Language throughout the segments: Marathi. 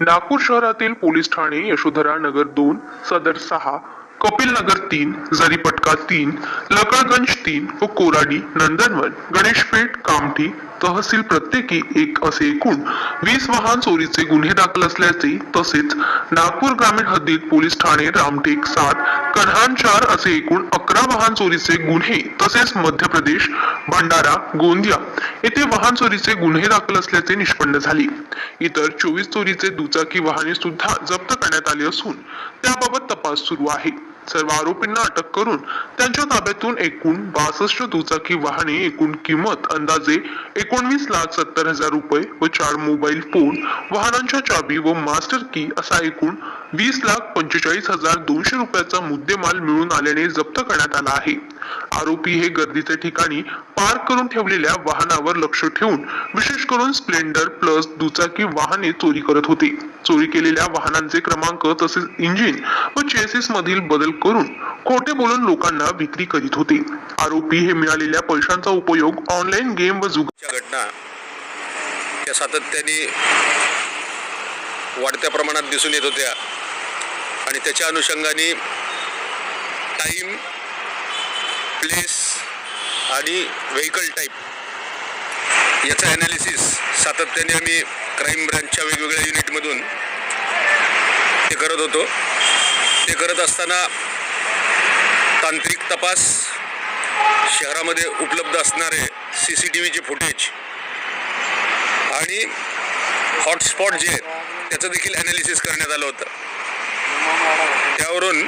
नागपूर शहरातील पोलीस ठाणे यशोधरा नगर दोन सदर सहा कपिल नगर तीन जरीपटका तीन लकडगंज तीन व कोराडी नंदनवन गणेशपेठ कामठी तहसील प्रत्येकी एक असे एकूण वीस वाहन चोरीचे गुन्हे दाखल असल्याचे तसेच नागपूर ग्रामीण हद्दीत पोलीस ठाणे रामटेक सात कन्हान चार असे एकूण अकरा वाहन चोरीचे गुन्हे तसेच मध्य प्रदेश भंडारा गोंदिया येथे वाहन चोरीचे गुन्हे दाखल असल्याचे निष्पन्न झाले. इतर चोवीस चोरीचे दुचाकी वाहने सुद्धा जप्त करण्यात आली असून त्याबाबत तपास सुरू आहे. सर्व आरोपींना अटक करून त्यांच्या ताब्यातून एकूण बासष्ट दुचाकी वाहने एकूण किंमत अंदाजे एकोणवीस लाख सत्तर हजार रुपये व चार मोबाईल फोन वाहनांच्या चाबी व मास्टर की असा एकूण वीस लाख पंचेचाळीस हजार दोनशे रुपयाचा मुद्देमाल मिळून आल्याने जप्त करण्यात आला आहे. आरोपी हे गर्दीचे ठिकाणी पार्क करून ठेवलेल्या वाहनावर लक्ष ठेवून विशेष करून स्प्लेंडर प्लस दुचाकी वाहने चोरी करत होते. चोरी केलेल्या वाहनांचे क्रमांक तसेच इंजिन व चेसिस मधील बदल करून खोटे बोलून लोकांना विक्री करीत होते. आरोपी हे मिळालेल्या पैशांचा उपयोग ऑनलाईन गेम व जुगार घटना या सातत्याने वाढत्या प्रमाणात दिसून येत होत्या. आणि त्याच्या अनुषंगाने टाईम प्लेस आणि व्हेकल टाईप याचं ॲनालिसिस सातत्याने आम्ही क्राईम ब्रँचच्या वेगवेगळ्या युनिटमधून ते करत होतो. ते करत असताना तांत्रिक तपास शहरामध्ये उपलब्ध असणारे सी सी टी व्हीचे फुटेज आणि हॉटस्पॉट जे आहेत त्याचं देखील ॲनालिसिस करण्यात आलं होतं. त्यावरून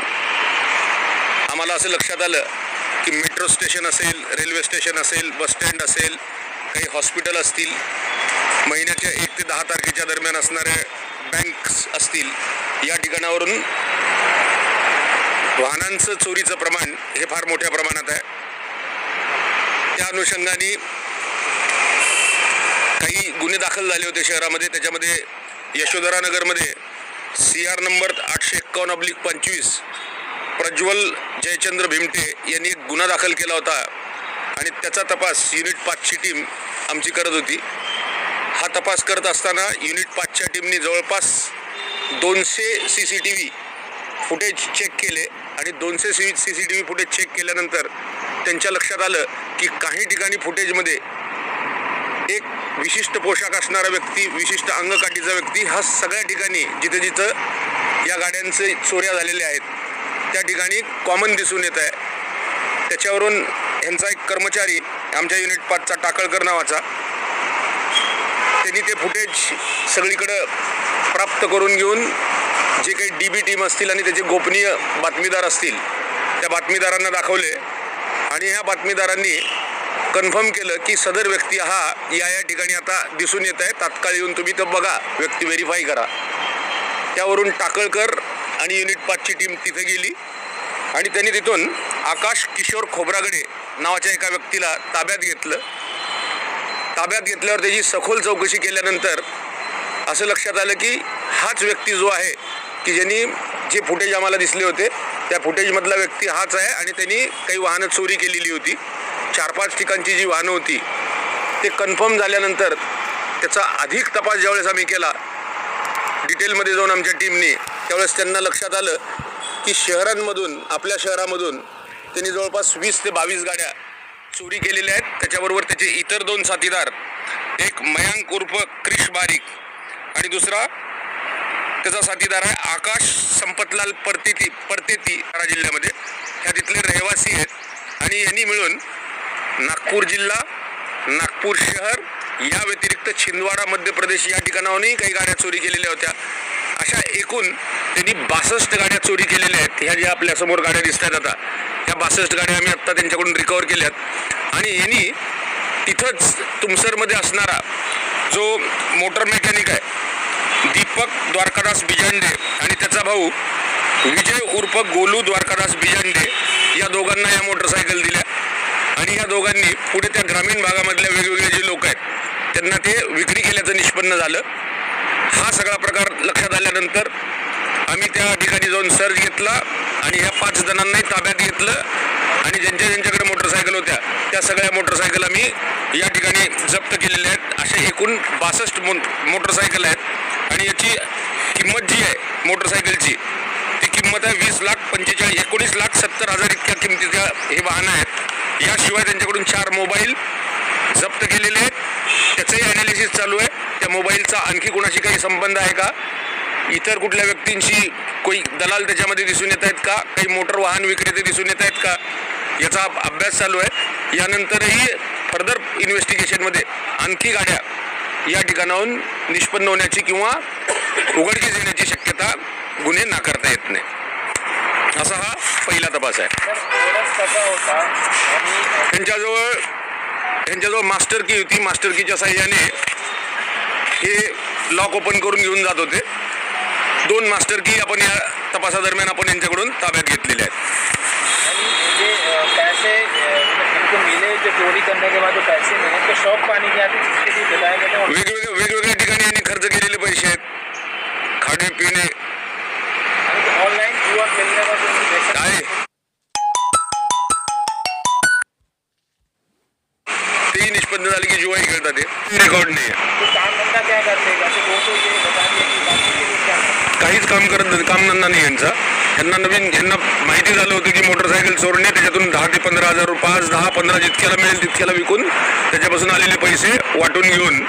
आम्हाला असं लक्षात आलं की मेट्रो स्टेशन असेल रेल्वे स्टेशन असेल बस स्टँड असेल काही हॉस्पिटल असतील महिन्याच्या एक ते दहा तारखेच्या दरम्यान असणाऱ्या बँक्स असतील या ठिकाणावरून वाहनांचं चोरीचं प्रमाण हे फार मोठ्या प्रमाणात आहे. त्या अनुषंगाने काही गुन्हे दाखल झाले होते शहरामध्ये त्याच्यामध्ये यशोधरा नगरमध्ये सी आर नंबर आठशे एक्कावन्न अब्लिक पंचवीस प्रज्वल जयचंद्र भिमटे यांनी एक गुन्हा दाखल केला होता आणि त्याचा तपास युनिट पाचची टीम आमची करत होती. हा तपास करत असताना युनिट पाचच्या टीमनी जवळपास दोनशे C C T V footage check केले आणि दोनशे C C C T V footage check केल्यानंतर त्यांच्या लक्षात आलं की काही ठिकाणी फुटेजमध्ये एक विशिष्ट पोशाख असणारा व्यक्ती विशिष्ट अंगकाठीचा व्यक्ती हा सगळ्या ठिकाणी जिथे जिथं या गाड्यांचे चोऱ्या झालेल्या आहेत. त्या ठिकाणी कॉमन दिसून येत आहे. त्याच्यावरून यांचा एक कर्मचारी आमच्या युनिट पाचचा टाकळकर नावाचा त्यांनी ते फुटेज सगळीकडं प्राप्त करून घेऊन जे काही डी बी टीम असतील आणि त्याचे गोपनीय बातमीदार असतील त्या बातमीदारांना दाखवले. आणि ह्या बातमीदारांनी कन्फर्म केलं की सदर व्यक्ती हा या या ठिकाणी आता दिसून येत आहे. तात्काळ येऊन तुम्ही तर बघा. व्यक्ती व्हेरीफाय करा. त्यावरून टाकळकर आणि युनिट पाचची टीम तिथे गेली. आणि त्यांनी तिथून आकाश किशोर खोबरागडे नावाच्या एका व्यक्तीला ताब्यात घेतलं. ताब्यात घेतल्यावर त्याची सखोल चौकशी केल्यानंतर असं लक्षात आलं की हाच व्यक्ती जो आहे की ज्यांनी जे फुटेज आम्हाला दिसले होते त्या फुटेजमधला व्यक्ती हाच आहे आणि त्यांनी काही वाहनं चोरी केलेली होती. चार पाच ठिकाणची जी वाहनं होती ते कन्फर्म झाल्यानंतर त्याचा अधिक तपास ज्यावेळेस आम्ही केला डिटेलमध्ये जाऊन आमच्या टीमने त्यावेळेस त्यांना लक्षात आलं की शहरांमधून आपल्या शहरामधून त्यांनी जवळपास वीस ते बावीस गाड्या चोरी केलेल्या आहेत. त्याच्याबरोबर त्याचे इतर दोन साथीदार एक मयांक उर्फ क्रिश बारीक आणि दुसरा त्याचा साथीदार आहे आकाश संपतलाल परतेती परतेती या जिल्ह्यामध्ये. ह्या तिथले रहिवासी आहेत आणि यांनी मिळून नागपूर जिल्हा नागपूर शहर या व्यतिरिक्त छिंदवाडा मध्य प्रदेश या ठिकाणाहूनही काही गाड्या चोरी केलेल्या होत्या. अशा एकूण त्यांनी बासष्ट गाड्या चोरी केलेल्या आहेत. ह्या ज्या आपल्यासमोर गाड्या दिसत आहेत आता ह्या बासष्ट गाड्या आम्ही आत्ता त्यांच्याकडून रिकवर केल्यात. आणि यांनी तिथंच तुमसरमध्ये असणारा जो मोटर मेकॅनिक आहे दीपक द्वारकादास बिजांडे आणि त्याचा भाऊ विजय उर्फ गोलू द्वारकादास बिजांडे या दोघांना या मोटरसायकल दिल्या. आणि या दोघांनी पुढे त्या ग्रामीण भागामधल्या वेगवेगळे जे लोक आहेत त्यांना ते विक्री केल्याचं निष्पन्न झालं. हा सगळा प्रकार लक्षात आल्यानंतर आम्ही त्या ठिकाणी जाऊन सर्च घेतला आणि ह्या पाच जणांनाही ताब्यात घेतलं आणि ज्यांच्या ज्यांच्याकडे मोटरसायकल होत्या त्या सगळ्या मोटरसायकल आम्ही या ठिकाणी जप्त केलेल्या आहेत. असे एकूण बासष्ट मो मोटरसायकल आहेत आणि याची किंमत जी आहे मोटरसायकलची ती किंमत आहे वीस लाख पंचेचाळीस एकोणीस लाख सत्तर हजार इतक्या किमतीच्या हे वाहनं आहेत. याशिवाय त्यांच्याकडून चार मोबाईल जप्त केलेले आहेत. त्याचंही ॲनालिसिस चालू आहे आणखी कुणाशी काही संबंध आहे का? इतर कुठल्या व्यक्तींशी कोई दलाल त्याच्यामध्ये दिसून येत आहेत का? काही मोटर वाहन विक्रेते दिसून येत आहेत का? याचा अभ्यास चालू आहे. यानंतरही फर्दर इन्व्हेस्टिगेशनमध्ये आणखी गाड्या या ठिकाणाहून निष्पन्न होण्याची किंवा उघडकीस येण्याची शक्यता गुन्हे नाकारता येत नाही. असा हा पहिला तपास आहे. त्यांच्याजवळ त्यांच्याजवळ मास्टर की होती मास्टर कीच्या साह्याने हे लॉक ओपन करून घेऊन जात होते. दोन मास्टर की आपण या तपासादरम्यान आपण यांच्याकडून ताब्यात घेतलेले आहेत. वेगवेगळ्या वेगवेगळ्या ठिकाणी यांनी खर्च केलेले पैसे आहेत. खाणे पिणे. आणि कि बाकी के लोग क्या करते? हैं? काहीच काम करत नाही कामधंदा नाही यांचा. यांना नवीन यांना माहिती झालं होतं की मोटरसायकल चोरणे त्याच्यातून दहा ते पंधरा हजार पाच दहा पंधरा जितक्याला मिळेल तितक्याला विकून त्याच्यापासून आलेले पैसे वाटून घेऊन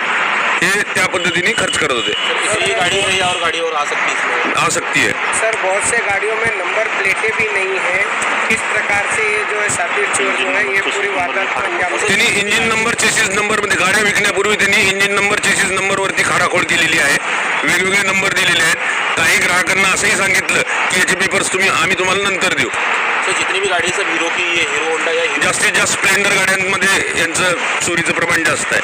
हे त्या पद्धतीने खर्च करत होते इसलिए गाड़ी में और गाड़ी और आ सकती है इसमें? आसक्ती आहे सर बहुत से गाड़ियों में नंबर प्लेटें भी नहीं हैं। किस प्रकार से ये जो है साबिर चोर जो है ये पूरी वारदात को अंजाम? त्यांनी इंजिन नंबर चेसिस नंबरमध्ये गाड्या विकण्यापूर्वी त्यांनी इंजिन नंबर चेसिस नंबरवरती खाडाखोड केलेली आहे वेगवेगळे नंबर दिलेले आहेत काही ग्राहकांना असंही सांगितलं की याचे पेपर्स तुम्ही आम्ही तुम्हाला नंतर देऊ. सर जितनी भी गाड़ी सब हीरो की ये हीरो होंडा या हीरो जास्तीत जास्त स्प्लेंडर गाड्यांमध्ये यांचं चोरीचं प्रमाण जास्त आहे.